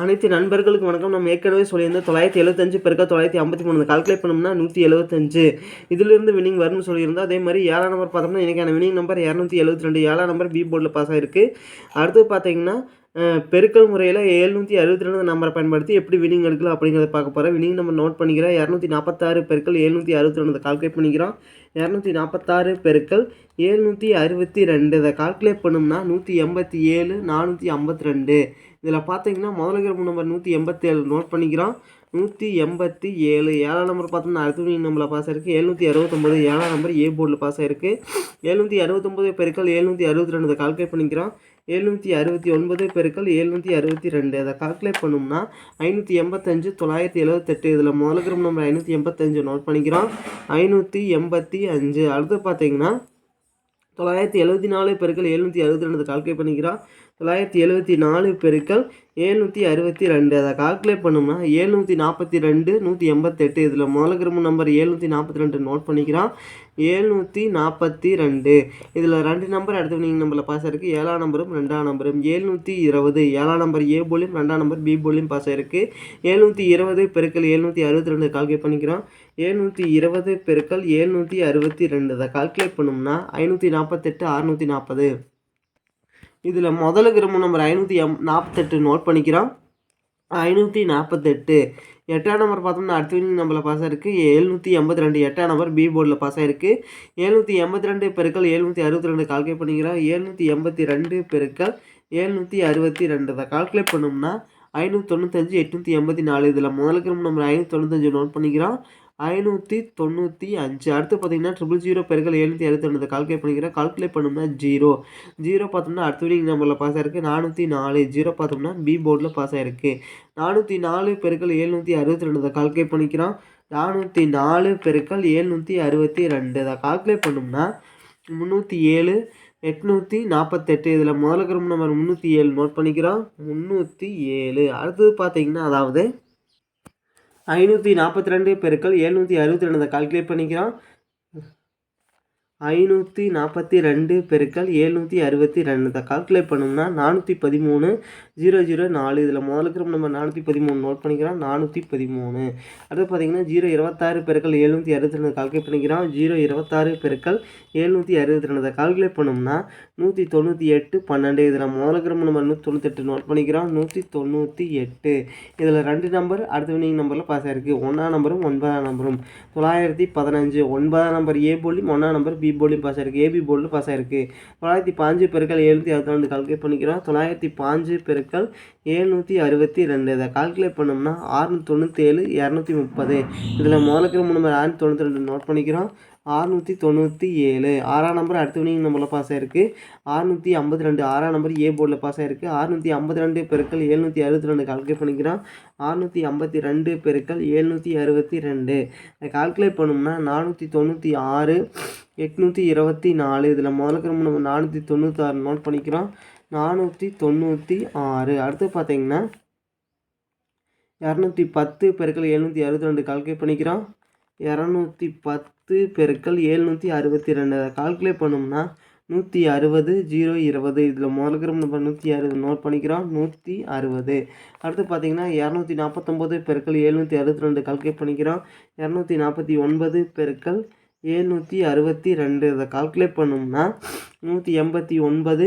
அனைத்து நண்பர்களுக்கு வணக்கம். நம்ம ஏற்கனவே சொல்லியிருந்தோம் தொள்ளாயிரத்தி எழுபத்தஞ்சு பெருக்கா தொள்ளாயிரத்தி ஐம்பத்தி மூணு கால்குலேட் பண்ணோம்னா நூற்றி எழுபத்தஞ்சு இதிலிருந்து வினிங் வரும்னு சொல்லியிருந்தோம் அதே மாதிரி ஏழாம் நம்பர் பார்த்தோம்னா எனக்கான வினிங் நம்பர் இரநூத்தி எழுபத்தி ரெண்டு ஏழாம் நம்பர் பி போர்டில் பாஸ் ஆகிருக்கு அடுத்து பார்த்தீங்கன்னா பெருக்கல் முறையில் எழுநூற்றி அறுபத்தி ரெண்டு நம்பரை பயன்படுத்தி எப்படி வினிங் எடுக்கலாம் அப்படிங்கிறத பார்க்க போகிறோம் வினிங் நம்பர் நோட் பண்ணிக்கிறோம் இரநூத்தி நாற்பத்தாறு பெருக்கல் எழுநூற்றி அறுபத்தி ரெண்டு கால்குலேட் பண்ணிக்கிறோம். இரநூத்தி நாற்பத்தாறு பெருக்கள் எழுநூற்றி அறுபத்தி ரெண்டு இதை கால்குலேட் பண்ணோம்னா நூற்றி எண்பத்தி ஏழு நானூற்றி ஐம்பத்தி ரெண்டு இதில் பார்த்தீங்கன்னா முதல்ல இருக்கிற நம்பர் நூற்றி எண்பத்தேழு நோட் பண்ணிக்கிறோம். நூற்றி எண்பத்தி ஏழு ஏழாம் நம்பர் பார்த்தோம்னா அடுத்த நம்பரில் பாஸ் ஆயிருக்கு. எழுநூற்றி அறுபத்தொம்பது ஏழாம் நம்பர் ஏ போர்டில் பாஸ் ஆயிருக்கு. எழுநூற்றி அறுபத்தொம்பது பெருக்கள் எழுநூற்றி அறுபத்தி ரெண்டு கால்குலேட் பண்ணிக்கிறோம். எழுநூற்றி அறுபத்தி ஒன்பது பெருக்கள் எழுநூற்றி அறுபத்தி ரெண்டு அதை கால்குலேட் பண்ணோம்னா ஐநூற்றி எண்பத்தஞ்சு தொள்ளாயிரத்தி எழுபத்தெட்டு இதில் முதல்ல இருக்கிற நம்பர் ஐநூற்றி எண்பத்தஞ்சு நோட் பண்ணிக்கிறோம். ஐநூற்றி எண்பத்தி அஞ்சு அடுத்து பார்த்தீங்கன்னா தொள்ளாயிரத்தி எழுபத்தி நாலு பெருக்கள் எழுநூற்றி அறுபத்தி ரெண்டு கால்குலேட் பண்ணிக்கிறோம். தொள்ளாயிரத்தி எழுபத்தி நாலு பெருக்கள் ஏழ்நூற்றி அறுபத்தி ரெண்டு. அதை கால்குலேட் பண்ணோம்னா ஏழ்நூற்றி நாற்பத்தி ரெண்டு நூற்றி எண்பத்தெட்டு. இதில் முதல்ல கிரம நம்பர் ஏழ்நூற்றி நாற்பத்தி ரெண்டு நோட் பண்ணிக்கிறோம். ஏழ்நூற்றி நாற்பத்தி ரெண்டு. இதில் ரெண்டு நம்பர் அடுத்த நீங்கள் நம்பரில் பாஸ் ஆயிருக்கு. ஏழாம் நம்பரும் ரெண்டாம் நம்பரும் ஏழ்நூற்றி இருபது. ஏழாம் நம்பர் ஏ போலியும் ரெண்டாம் நம்பர் பி போலியும் பாஸ் ஆயிருக்கு. ஏழ்நூற்றி இருபது பெருக்கள் ஏழ்நூற்றி அறுபத்தி ரெண்டு கால்குலேட் பண்ணிக்கிறோம். ஏழ்நூற்றி இருபது பெருக்கள் ஏழ்நூற்றி அறுபத்தி ரெண்டு. அதை கால்குலேட் பண்ணோம்னா ஐநூற்றி நாற்பத்தெட்டு அறுநூற்றி நாற்பது. இதில் முதல் கிரம நம்பர் ஐநூற்றி எம் நாற்பத்தெட்டு நோட் பண்ணிக்கிறோம். ஐநூற்றி நாற்பத்தெட்டு. எட்டாம் நம்பர் பார்த்தோம்னா அடுத்த வினிங் நம்பரில் பாஸ் ஆயிருக்கு. எழுநூற்றி எண்பத்தி ரெண்டு எட்டாம் நம்பர் பி போர்டில் பாஸ் ஆயிருக்கு. எழுநூற்றி எண்பத்தி ரெண்டு பெருக்கள் எழுநூற்றி அறுபத்தி ரெண்டு கால்குலேட் பண்ணிக்கிறோம். எழுநூற்றி எண்பத்தி ரெண்டு பெருக்கள் எழுநூற்றி அறுபத்தி ரெண்டு இதை கால்குலேட் பண்ணோம்னா ஐநூற்றி தொண்ணூத்தஞ்சு எட்நூற்றி எண்பத்தி நாலு. இதில் முதல் கிரம நம்பர் ஐநூற்றி தொண்ணூத்தஞ்சு நோட் பண்ணிக்கிறோம். ஐநூற்றி தொண்ணூற்றி அஞ்சு. அடுத்து பார்த்தீங்கன்னா ட்ரிபிள் ஜீரோ பெருக்கள் எழுநூற்றி அறுபத்தி ரெண்டு கால்குலேட் பண்ணிக்கிறேன். கால்குலேட் பண்ணோம்னா ஜீரோ ஜீரோ பார்த்தோம்னா அடுத்த வினிங் நம்பரில் பாஸ் ஆயிருக்கு. நானூற்றி நாலு. ஜீரோ பார்த்தோம்னா பி போர்டில் பாஸ் ஆயிருக்கு. நானூற்றி நாலு பெருக்கள் எழுநூற்றி அறுபத்தி ரெண்டு. கால்குலேட் பண்ணிக்கிறோம். நானூற்றி நாலு பெருக்கள் எழுநூற்றி அறுபத்தி ரெண்டு. இதை கால்குலேட் பண்ணோம்னா முந்நூற்றி ஏழு எட்நூற்றி நாற்பத்தெட்டு. இதில் முதல்ல கிரம் நம்பர் முந்நூற்றி ஏழு நோட் பண்ணிக்கிறோம். முந்நூற்றி ஏழு. அடுத்தது பார்த்தீங்கன்னா அதாவது ஐநூற்றி நாற்பத்தி ரெண்டு பெருக்கள் எழுநூற்றி அறுபத்தி ரெண்டு கால்குலேட் பண்ணிக்கிறோம். ஐநூற்றி நாற்பத்தி ரெண்டு பெருக்கள் ஏழ்நூற்றி அறுபத்தி ரெண்டு. கால்குலேட் பண்ணோம்னா நானூற்றி பதிமூணு ஜீரோ ஜீரோ நாலு. இதில் முதல்ல இருக்கிற நம்ம நானூற்றி பதிமூணு நோட் பண்ணிக்கிறோம். நானூற்றி பதிமூணு. அடுத்து பார்த்தீங்கன்னா ஜீரோ இருபத்தாறு பெருக்கள் எழுநூற்றி அறுபத்தி ரெண்டு கால்குலேட் பண்ணிக்கிறோம். ஜீரோ இருபத்தாறு பெருக்கள் எழுநூற்றி அறுபத்தி ரெண்டு. கால்குலேட் பண்ணோம்னா நூற்றி தொண்ணூற்றி எட்டு பன்னெண்டு. இதில் முதல்ல இருக்கிற நம்ம நூற்றி தொண்ணூத்தெட்டு நோட் பண்ணிக்கிறோம். நூற்றி தொண்ணூற்றி எட்டு. இதில் ரெண்டு நம்பர் அடுத்த வினிங் நம்பரில் பாஸ் ஆகிருக்கு ஒன்றாம் நம்பரும் ஒன்பதாம் நம்பரும் தொள்ளாயிரத்தி பதினஞ்சு. ஒன்பதாம் நம்பர் ஏ போலியும் ஒன்றாம் நம்பர் பி போலியும் பாஸ் ஆயிருக்கு. ஏபி போர்டில் பாஸ் ஆயிருக்கு. தொள்ளாயிரத்தி பாஞ்சு பெருக்கள் எழுநூற்றி அறுபத்தி கால்குலேட் பண்ணிக்கிறோம். தொள்ளாயிரத்தி பாஞ்சு பெருக்கள் எழுநூற்றி அறுபத்தி ரெண்டு. இதை கால்குலேட் பண்ணோம்னா ஆறுநூற்றி தொண்ணூற்றி ஏழு இரநூத்தி முப்பது. இதில் முதல்ல மூணு மாதிரி ஆறுநூற்றி தொண்ணூற்றி ரெண்டு நோட் பண்ணிக்கிறோம். ஆறுநூற்றி தொண்ணூற்றி ஏழு. ஆறாம் நம்பர் அடுத்த வினிங் நம்பரில் பாஸ் ஆயிருக்கு. அறுநூற்றி ஐம்பத்தி ரெண்டு. ஆறாம் நம்பர் ஏ போர்டில் பாஸ் ஆயிருக்கு. அறுநூற்றி ஐம்பத்தி ரெண்டு பெருக்கள் எழுநூற்றி அறுபத்தி ரெண்டு கால்குலேட் பண்ணிக்கிறோம். அறுநூற்றி ஐம்பத்தி ரெண்டு பெருக்கள் எழுநூற்றி அறுபத்தி ரெண்டு. அதை கால்குலேட் பண்ணோம்னா நானூற்றி தொண்ணூற்றி ஆறு எட்நூற்றி இருபத்தி நாலு. இதில் முதல்ல இருக்கிற நம்ம நானூற்றி தொண்ணூற்றாறு நோட் பண்ணிக்கிறோம். நானூற்றி தொண்ணூற்றி ஆறு. அடுத்து பார்த்தீங்கன்னா இரநூத்தி பத்து பெருக்கள் எழுநூற்றி அறுபத்தி ரெண்டு கால்குலேட் பண்ணிக்கிறோம். இரநூத்தி பத்து பெருக்கள் ஏழ்நூற்றி அறுபத்தி ரெண்டு அதை கால்குலேட் பண்ணோம்னா நூற்றி அறுபது ஜீரோ இருபது. இதில் முதல்ல நம்ம நூற்றி அறுபது. நோட் பண்ணிக்கிறோம் நூற்றி அறுபது. அடுத்து பார்த்தீங்கன்னா இரநூத்தி நாற்பத்தொம்போது பெருக்கள் எழுநூற்றி அறுபத்தி ரெண்டு கால்குலேட் பண்ணிக்கிறோம். இரநூத்தி நாற்பத்தி ஒன்பது பெருக்கள் ஏழ்நூற்றி அறுபத்தி ரெண்டு இதை கால்குலேட் பண்ணோம்னா நூற்றி எண்பத்தி ஒன்பது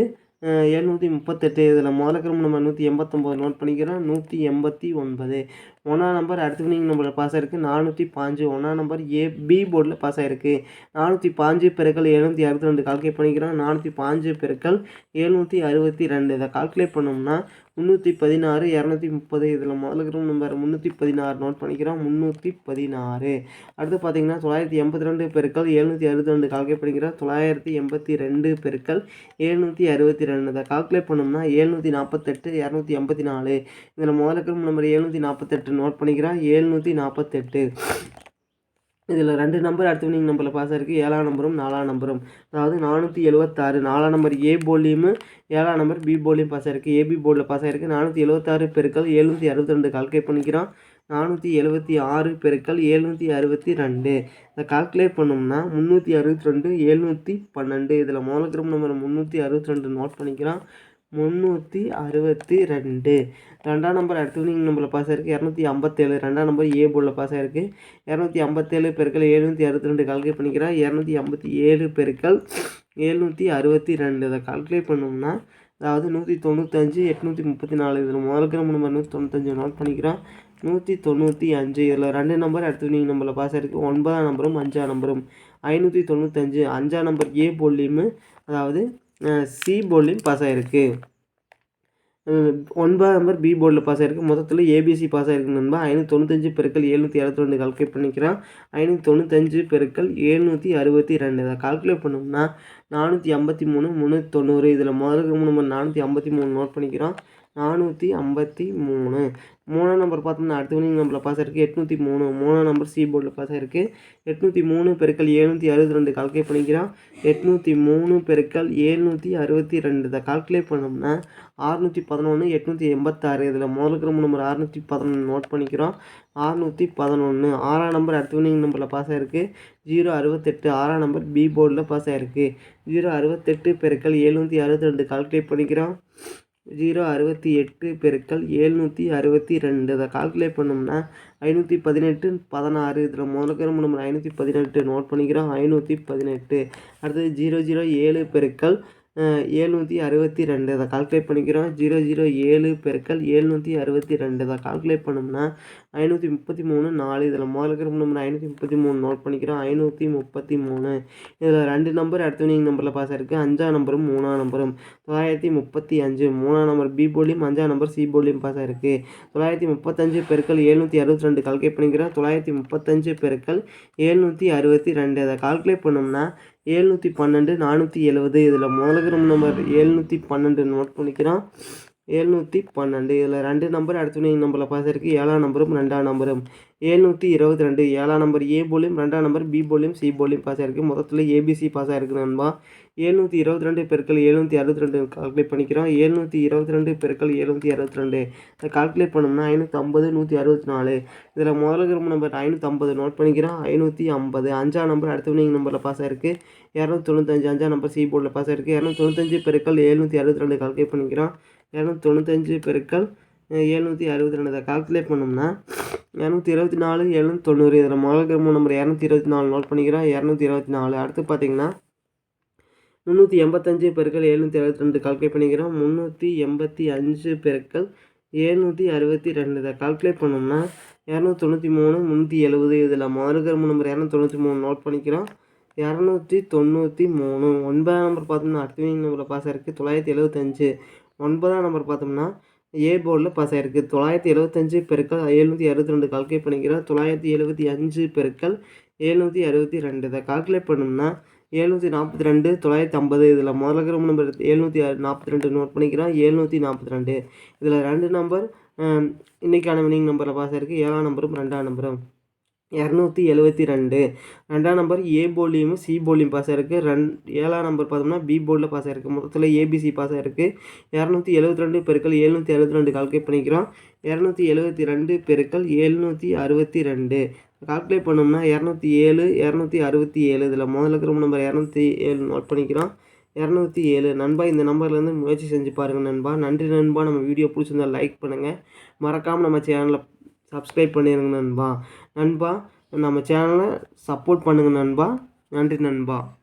எழுநூற்றி முப்பத்தெட்டு. இதில் முதல்ல கிரம நம்ம நூற்றி எண்பத்தொம்போது. நோட் பண்ணிக்கிறோம் நூற்றி எண்பத்தி ஒன்பது. ஒன்றாம் நம்பர் அடுத்த நம்பரில் பாஸ் ஆயிருக்கு. நானூற்றி பாஞ்சு ஒன்றாம் நம்பர் ஏ பி போர்டில் பாஸ் ஆயிருக்கு. நானூற்றி பாஞ்சு பெருக்கள் எழுநூற்றி அறுபத்தி ரெண்டு கால்குலேட் பண்ணிக்கிறோம். நானூற்றி பாஞ்சு பெருக்கள் எழுநூற்றி அறுபத்தி ரெண்டு. இதை கால்குலேட் பண்ணோம்னா முந்நூற்றி பதினாறு இரநூத்தி முப்பது. இதில் முதல்ல இருக்கிற நம்பர் முந்நூற்றி பதினாறு நோட் பண்ணிக்கிறோம். முந்நூற்றி பதினாறு. அடுத்து பார்த்தீங்கன்னா தொள்ளாயிரத்தி எண்பத்தி ரெண்டு பெருக்கள் எழுநூற்றி அறுபத்தி ரெண்டு கால்குலேட் பண்ணிக்கிறோம். தொள்ளாயிரத்தி எண்பத்தி ரெண்டு பெருக்கள் எழுநூற்றி அறுபத்தி ரெண்டு. இதை கால்குலேட் பண்ணோம்னா எழுநூற்றி நாற்பத்தெட்டு இரநூத்தி எண்பத்தி நாலு. இதில் முதல்ல இருக்கிற நம்பர் எழுநூற்றி நாற்பத்தெட்டு நோட் பண்ணிக்கிறேன். எழுநூற்றி நாற்பத்தெட்டு இதில் ரெண்டு நம்பர் அடுத்த வினிங் நம்பரில் பாஸ் ஆகிருக்கு ஏழாம் நம்பரும் நாலாம் நம்பரும் அதாவது நானூற்றி எழுபத்தாறு நாலாம் நம்பர் ஏ போலியும் ஏழாம் நம்பர் பி போலியும் பாஸ் ஆகிருக்கு ஏபி போர்டில் பாஸ் ஆகிருக்கு நானூற்றி எழுபத்தாறு பெருக்கள் எழுநூற்றி அறுபத்தி ரெண்டு கால்குலேட் பண்ணிக்கிறோம். நானூற்றி எழுபத்தி ஆறு பெருக்கள் எழுநூற்றி அறுபத்தி ரெண்டு இதை கால்குலேட் பண்ணோம்னா முந்நூற்றி அறுபத்தி ரெண்டு எழுநூற்றி பன்னெண்டு. இதில் மோனோகிராம் நம்பர் முந்நூற்றி அறுபத்தி ரெண்டு நோட் பண்ணிக்கிறோம். முந்நூற்றி அறுபத்தி ரெண்டு. ரெண்டாம் நம்பர் அடுத்த வினிங் நம்பரில் பாஸ் ஆயிருக்கு. இரநூத்தி ஐம்பத்தேழு. ரெண்டாம் நம்பர் ஏ போர்டில் பாஸ் ஆயிருக்கு. இரநூத்தி ஐம்பத்தேழு பெருக்கள் எழுநூற்றி அறுபத்தி ரெண்டு கால்குலேட் பண்ணிக்கிறேன். இரநூத்தி ஐம்பத்தி ஏழு பெருக்கள் எழுநூற்றி அறுபத்தி ரெண்டு. இதை கால்குலேட் பண்ணோம்னா அதாவது நூற்றி தொண்ணூத்தஞ்சு எட்நூற்றி முப்பத்தி நாலு. இதில் முதலுக்கு நம்ம நம்பர் நூற்றி தொண்ணூத்தஞ்சு நோட் பண்ணிக்கிறோம். நூற்றி தொண்ணூற்றி அஞ்சு. இதில் ரெண்டு நம்பர் அடுத்த நீங்கள் நம்பரில் பாஸ் ஆயிருக்கு. ஒன்பதாம் நம்பரும் அஞ்சாம் நம்பரும் ஐநூற்றி தொண்ணூத்தஞ்சு அஞ்சாம் நம்பர் ஏ போர்ட்லேயுமே அதாவது சி போர்ட்லேயும் பாஸ் ஆகிருக்கு ஒன்பதாம் நம்பர் பி போர்டில் பாஸ் ஆகிருக்கு மொத்தத்தில் ஏபிசி பாஸ் ஆகிருக்கு நண்பா. ஐநூற்றி தொண்ணூத்தஞ்சு பெருக்கள் எழுநூற்றி அறுபத்தி ரெண்டு கால்குலேட் பண்ணிக்கிறோம். ஐநூற்றி தொண்ணூத்தஞ்சு பெருக்கள் எழுநூற்றி அறுபத்தி ரெண்டு இதை கால்குலேட் பண்ணோம்னா நானூற்றி ஐம்பத்தி மூணு முந்நூற்றி தொண்ணூறு இதில் முதலுக்கு நம்பர் நானூற்றி ஐம்பத்தி மூணு நோட் பண்ணிக்கிறோம். நானூற்றி ஐம்பத்தி மூணு. மூணாம் நம்பர் பார்த்தோம்னா அடுத்த வினிங் நம்பரில் பாஸ் ஆயிருக்கு. எட்நூற்றி மூணு. மூணாம் நம்பர் சி போர்டில் பாஸ் ஆயிருக்கு. எட்நூற்றி மூணு பெருக்கள் ஏழ்நூற்றி அறுபத்தி ரெண்டு கால்குலேட் பண்ணிக்கிறோம் எட்நூற்றி மூணு பெருக்கள் எழுநூற்றி அறுபத்தி ரெண்டு. இதை கால்குலேட் பண்ணோம்னா ஆறுநூற்றி பதினொன்று எட்நூற்றி எண்பத்தாறு. இதில் முதலுக்கு நம்பர் ஆறுநூற்றி பதினொன்று நோட் பண்ணிக்கிறோம். ஆறுநூற்றி பதினொன்று ஆறாம் நம்பர் அடுத்த வினிங் நம்பரில் பாஸ் ஆயிருக்கு. ஜீரோ அறுபத்தெட்டு. ஆறாம் நம்பர் பி போர்டில் பாஸ் ஆயிருக்கு. ஜீரோ அறுபத்தெட்டு பெருக்கள் ஏழ்நூற்றி அறுபத்தி ரெண்டு கால்குலேட் பண்ணிக்கிறோம். ஜீரோ அறுபத்தி எட்டு பெருக்கள் ஏழ்நூற்றி அறுபத்தி ரெண்டு. அதை கால்குலேட் பண்ணோம்னா ஐநூற்றி பதினெட்டு பதினாறு. இதில் முதல்ல நம்ம ஐநூற்றி பதினெட்டு நோட் பண்ணிக்கிறோம். ஐநூற்றி பதினெட்டு. அடுத்தது ஜீரோ ஜீரோ ஏழு பெருக்கள் ஏழ்நூற்றி அறுபத்தி ரெண்டு இதை கால்குலேட் பண்ணிக்கிறோம். ஜீரோ ஜீரோ ஏழு பெருக்கள் ஏழ்நூற்றி அறுபத்தி ரெண்டு இதை கால்குலேட் பண்ணோம்னா ஐநூற்றி முப்பத்தி மூணு நாலு. இதில் முதல்ல இருக்கிற நம்பர் ஐநூற்றி முப்பத்தி மூணு நோட் பண்ணிக்கிறோம். ஐநூற்றி முப்பத்தி மூணு. இதில் ரெண்டு நம்பர் அடுத்த வினிங் நம்பரில் பாஸ் ஆயிருக்கு. அஞ்சாம் நம்பரும் மூணாம் நம்பரும் தொள்ளாயிரத்தி முப்பத்தி அஞ்சு மூணாம் நம்பர் பி போலியும் அஞ்சாம் நம்பர் சி போலியும் பாஸ் ஆயிருக்கு. தொள்ளாயிரத்தி முப்பத்தஞ்சு பெருக்கள் எழுநூற்றி அறுபத்தி ரெண்டு கால்குலேட் பண்ணிக்கிறோம். தொள்ளாயிரத்தி முப்பத்தஞ்சு பெருக்கள் எழுநூற்றி அறுபத்தி ரெண்டு அதை கால்குலேட் பண்ணோம்னா ஏழ்நூற்றி பன்னெண்டு நானூற்றி எழுபது இதில் முதல்ல நம்பர் ஏழ்நூற்றி பன்னெண்டு நோட் பண்ணிக்கிறோம். ஏழ்நூற்றி பன்னெண்டு. இதில் ரெண்டு நம்பர் அடுத்த நம்பரில் பாஸ் இருக்குது ஏழாம் நம்பரும் ரெண்டாம் நம்பரும் ஏழ்நூற்றி இருபத்தி ரெண்டு ஏழாம் நம்பர் ஏ போலியும் ரெண்டாம் நம்பர் பி போலியும் சி போலியும் பாஸ் ஆகிருக்கு மொத்தத்தில் ஏபிசி பாஸ் ஆகிருக்கு நண்பா. ஏழ்நூற்றி இருபத்தி ரெண்டு பெருக்கள் எழுநூற்றி அறுபத்தி ரெண்டு கால்குலேட் பண்ணிக்கிறோம். ஏழ்நூற்றி இருபத்தி ரெண்டு பெருக்கள் எழுநூற்றி அறுபத்தி ரெண்டு. இதை கால்குலேட் பண்ணோம்னா ஐநூற்றி ஐம்பது நூற்றி அறுபத்தி நாலு. இதில் முதல்ல நம்பர் ஐநூற்றி ஐம்பது நோட் பண்ணிக்கிறோம். ஐநூற்றி ஐம்பது. அஞ்சாம் நம்பர் அடுத்த வினிங் நம்பரில் பாஸ் ஆகிருக்கு இரநூத்தி தொண்ணூத்தஞ்சு அஞ்சாம் நம்பர் சி போர்டில் பாஸ் ஆகிருக்கு இரநூத்தி தொண்ணூத்தஞ்சு பெருக்கள் எழுநூற்றி அறுபத்தி ரெண்டு கால்குலேட் பண்ணிக்கிறோம். இரநூத்தி தொண்ணூத்தஞ்சு பெருக்கள் எழுநூற்றி அறுபத்தி ரெண்டு. இதை கால்குலேட் பண்ணோம்னா இரநூத்தி இருபத்தி நாலு எழுநூத்தி தொண்ணூறு. இதில் முதல் நம்பர் இரநூத்தி இருபத்தி நாலு நோட் பண்ணிக்கிறோம். இரநூத்தி இருபத்தி நாலு. அடுத்து பார்த்தீங்கன்னா முந்நூற்றி எண்பத்தஞ்சு பெருக்கள் எழுநூற்றி அறுபத்தி ரெண்டு கால்குலேட் பண்ணிக்கிறோம். முந்நூற்றி எண்பத்தி அஞ்சு பெருக்கள் எழுநூற்றி அறுபத்தி ரெண்டு. இதை கால்குலேட் பண்ணோம்னா இரநூத்தி தொண்ணூற்றி மூணு முந்நூற்றி எழுபது. இதில் முதல் நம்பர் இரநூத்தி தொண்ணூற்றி மூணு நோட் பண்ணிக்கிறோம். இரநூத்தி தொண்ணூற்றி மூணு. ஒன்பதாம் நம்பர் பார்த்தோம்னா அடுத்த நம்பரில் பாஸ் இருக்குது தொள்ளாயிரத்தி எழுபத்தஞ்சு. ஒன்பதாம் நம்பர் பார்த்தோம்னா ஏ போர்டில் பாஸ் ஆகிருக்கு தொள்ளாயிரத்தி எழுபத்தஞ்சு பெருக்கள் எழுநூற்றி அறுபத்தி ரெண்டு கால்குலேட் பண்ணிக்கிறோம் தொள்ளாயிரத்தி எழுபத்தி அஞ்சு பெருக்கள் எழுநூற்றி அறுபத்தி ரெண்டு. இதை கால்குலேட் பண்ணோம்னா எழுநூற்றி நாற்பத்தி ரெண்டு தொள்ளாயிரத்தி ஐம்பது இதில் முதல்ல இருக்கிற நம்பர் எழுநூற்றி நாற்பத்தி ரெண்டு நோட் பண்ணிக்கிறோம் எழுநூற்றி நாற்பத்தி ரெண்டு. இதில் ரெண்டு நம்பர் இன்றைக்கான வினிங் நம்பரில் பாஸ் ஆகிருக்கு ஏழாம் நம்பரும் ரெண்டாம் நம்பரும் இரநூத்தி எழுபத்தி ரெண்டு. ரெண்டாம் நம்பர் ஏ போலியும் சி போலியும் பாஸ் ஆகிருக்கு ரெண் ஏழாம் நம்பர் பார்த்தோம்னா பி போர்டில் பாஸ் ஆயிருக்கு. மொத்தத்தில் ஏபிசி பாஸ் ஆயிருக்கு. இரநூத்தி எழுபத்தி ரெண்டு பெருக்கள் எழுநூற்றி அறுபத்தி ரெண்டு கால்குலேட் பண்ணிக்கிறோம். இரநூத்தி எழுபத்தி ரெண்டு பெருக்கள் எழுநூற்றி அறுபத்தி ரெண்டு. கால்குலேட் பண்ணோம்னா இரநூத்தி ஏழு இரநூத்தி அறுபத்தி ஏழு. இதில் முதல்ல இருக்கிற நம்பர் இரநூத்தி ஏழு நோட் பண்ணிக்கிறோம். இரநூத்தி ஏழு. நண்பா இந்த நம்பர்லேருந்து முயற்சி செஞ்சு பாருங்கள் நண்பா. நன்றி நண்பா. நம்ம வீடியோ பிடிச்சிருந்தால் லைக் பண்ணுங்கள் மறக்காமல் நம்ம சேனலில் சப்ஸ்கிரைப் பண்ணிடுங்க நண்பா. நண்பா நம்ம சேனலை சப்போர்ட் பண்ணுங்கள் நண்பா. நன்றி நண்பா.